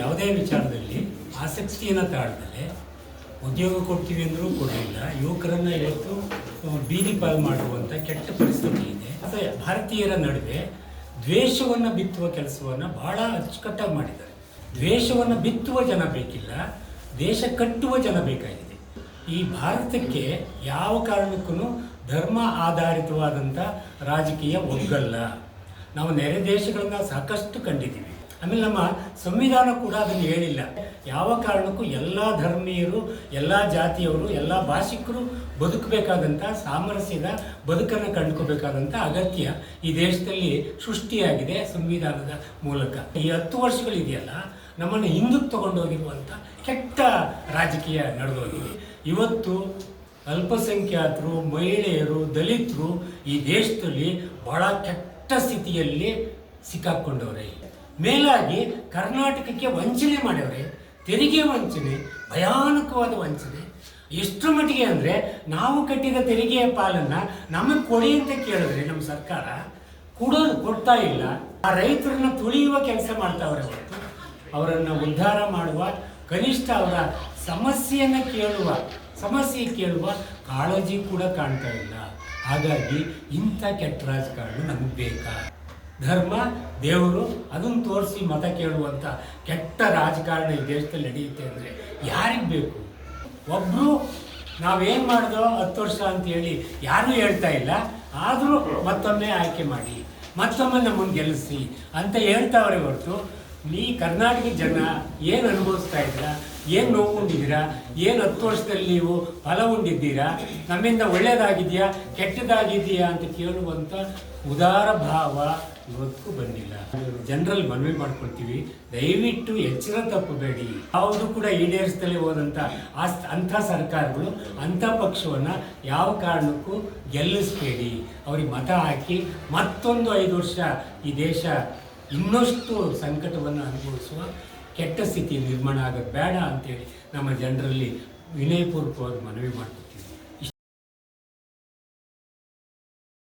ಯಾವುದೇ ವಿಚಾರದಲ್ಲಿ ಆಸಕ್ತಿಯನ್ನು ತಾಳ್ದಲೆ ಉದ್ಯೋಗ ಕೊಡ್ತೀವಿ ಅಂದರೂ ಕೊಡಲಿಲ್ಲ. ಯುವಕರನ್ನು ಇವತ್ತು ಬೀದಿ ಪಾಲು ಮಾಡುವಂಥ ಕೆಟ್ಟ ಪರಿಸ್ಥಿತಿ ಇದೆ. ಅಥವಾ ಭಾರತೀಯರ ನಡುವೆ ದ್ವೇಷವನ್ನು ಬಿತ್ತುವ ಕೆಲಸವನ್ನು ಬಹಳ ಅಚ್ಚುಕಟ್ಟಾಗಿ ಮಾಡಿದ್ದಾರೆ. ದ್ವೇಷವನ್ನು ಬಿತ್ತುವ ಜನ ಬೇಕಿಲ್ಲ, ದೇಶ ಕಟ್ಟುವ ಜನ ಬೇಕಾಗಿದೆ. ಈ ಭಾರತಕ್ಕೆ ಯಾವ ಕಾರಣಕ್ಕೂ ಧರ್ಮ ಆಧಾರಿತವಾದಂಥ ರಾಜಕೀಯ ಒಗ್ಗಲ್ಲ. ನಾವು ನೆರೆ ದೇಶಗಳನ್ನು ಸಾಕಷ್ಟು ಕಂಡಿದ್ದೀವಿ. ಆಮೇಲೆ ನಮ್ಮ ಸಂವಿಧಾನ ಕೂಡ ಅದನ್ನು ಹೇಳಿಲ್ಲ. ಯಾವ ಕಾರಣಕ್ಕೂ ಎಲ್ಲ ಧರ್ಮೀಯರು, ಎಲ್ಲ ಜಾತಿಯವರು, ಎಲ್ಲ ಭಾಷಿಕರು ಬದುಕಬೇಕಾದಂಥ ಸಾಮರಸ್ಯದ ಬದುಕನ್ನು ಕಂಡುಕೋಬೇಕಾದಂಥ ಅಗತ್ಯ ಈ ದೇಶದಲ್ಲಿ ಸೃಷ್ಟಿಯಾಗಿದೆ ಸಂವಿಧಾನದ ಮೂಲಕ. ಈ ಹತ್ತು ವರ್ಷಗಳಿದೆಯಲ್ಲ, ನಮ್ಮನ್ನು ಹಿಂದಕ್ಕೆ ತಗೊಂಡೋಗಿರುವಂಥ ಕೆಟ್ಟ ರಾಜಕೀಯ ನಡೆದೋಗಿದೆ. ಇವತ್ತು ಅಲ್ಪಸಂಖ್ಯಾತರು, ಮಹಿಳೆಯರು, ದಲಿತರು ಈ ದೇಶದಲ್ಲಿ ಬಹಳ ಕೆಟ್ಟ ಸ್ಥಿತಿಯಲ್ಲಿ ಸಿಕ್ಕಾಕೊಂಡವ್ರೆ ಮೇಲಾಗಿ ಕರ್ನಾಟಕಕ್ಕೆ ವಂಚನೆ ಮಾಡ್ಯವ್ರೆ, ತೆರಿಗೆ ವಂಚನೆ, ಭಯಾನಕವಾದ ವಂಚನೆ. ಎಷ್ಟು ಮಟ್ಟಿಗೆ ಅಂದರೆ ನಾವು ಕಟ್ಟಿದ ತೆರಿಗೆಯ ಪಾಲನ್ನು ನಮಗೆ ಕೊಡಿ ಅಂತ ಕೇಳಿದ್ರೆ ನಮ್ಮ ಸರ್ಕಾರ ಕೊಡೋದು ಕೊಡ್ತಾ ಇಲ್ಲ. ಆ ರೈತರನ್ನ ತುಳಿಯುವ ಕೆಲಸ ಮಾಡ್ತಾವ್ರೆ ಹೊರತು. ಅವರನ್ನು ಉದ್ಧಾರ ಮಾಡುವ, ಕನಿಷ್ಠ ಅವರ ಸಮಸ್ಯೆಯನ್ನು ಕೇಳುವ, ಸಮಸ್ಯೆ ಕೇಳುವ ಕಾಳಜಿ ಕೂಡ ಕಾಣ್ತಾ ಇಲ್ಲ. ಹಾಗಾಗಿ ಇಂಥ ಕೆಟ್ಟ ರಾಜಕಾರಣ ನಮಗೆ ಬೇಕಾ? ಧರ್ಮ, ದೇವರು ಅದನ್ನು ತೋರಿಸಿ ಮತ ಕೇಳುವಂಥ ಕೆಟ್ಟ ರಾಜಕಾರಣ ಈ ದೇಶದಲ್ಲಿ ನಡೆಯುತ್ತೆ ಅಂದರೆ ಯಾರಿಗೆ ಬೇಕು? ಒಬ್ಬರು ನಾವೇನು ಮಾಡ್ದೋ ಹತ್ತು ವರ್ಷ ಅಂತ ಹೇಳಿ ಯಾರೂ ಹೇಳ್ತಾ ಇಲ್ಲ, ಆದರೂ ಮತ್ತೊಮ್ಮೆ ಆಯ್ಕೆ ಮಾಡಿ, ಮತ್ತೊಮ್ಮೆ ನಮ್ಮನ್ನು ಗೆಲ್ಲಿಸಿ ಅಂತ ಹೇಳ್ತಾವ್ರೆ ಹೊರತು, ನೀ ಕರ್ನಾಟಕ ಜನ ಏನು ಅನುಭವಿಸ್ತಾ ಇದ್ದೀರಾ? ಏನು ನೋವುಕೊಂಡಿದ್ದೀರಾ? ಏನು ಹತ್ತು ವರ್ಷದಲ್ಲಿ ನೀವು ಫಲ ಉಂಡಿದ್ದೀರಾ ನಮ್ಮಿಂದ ಒಳ್ಳೆಯದಾಗಿದೆಯಾ ಕೆಟ್ಟದಾಗಿದೆಯಾ? ಅಂತ ಕೇಳುವಂಥ ಉದಾರ ಭಾವ ಇವತ್ತಿಗೂ ಬಂದಿಲ್ಲ. ಜನರಲ್ಲಿ ಮನವಿ ಮಾಡ್ಕೊಳ್ತೀವಿ. ದಯವಿಟ್ಟು ಎಚ್ಚರ ತಪ್ಪಬೇಡಿ. ಯಾವುದು ಕೂಡ ಈಡೇರಿಸದಲ್ಲೇ ಹೋದಂಥ ಆ ಅಂಥ ಸರ್ಕಾರಗಳು ಅಂಥ ಪಕ್ಷವನ್ನು ಯಾವ ಕಾರಣಕ್ಕೂ ಗೆಲ್ಲಿಸಬೇಡಿ. ಅವ್ರಿಗೆ ಮತ ಹಾಕಿ ಮತ್ತೊಂದು ಐದು ವರ್ಷ ಈ ದೇಶ ಇನ್ನಷ್ಟು ಸಂಕಟವನ್ನು ಅನುಭವಿಸುವ ಕೆಟ್ಟ ಸ್ಥಿತಿ ನಿರ್ಮಾಣ ಆಗೋದು ಬೇಡ ಅಂತೇಳಿ ನಮ್ಮ ಜನರಲ್ಲಿ ವಿನಯಪೂರ್ವಕವಾಗಿ ಮನವಿ ಮಾಡ್ಕೊತೀವಿ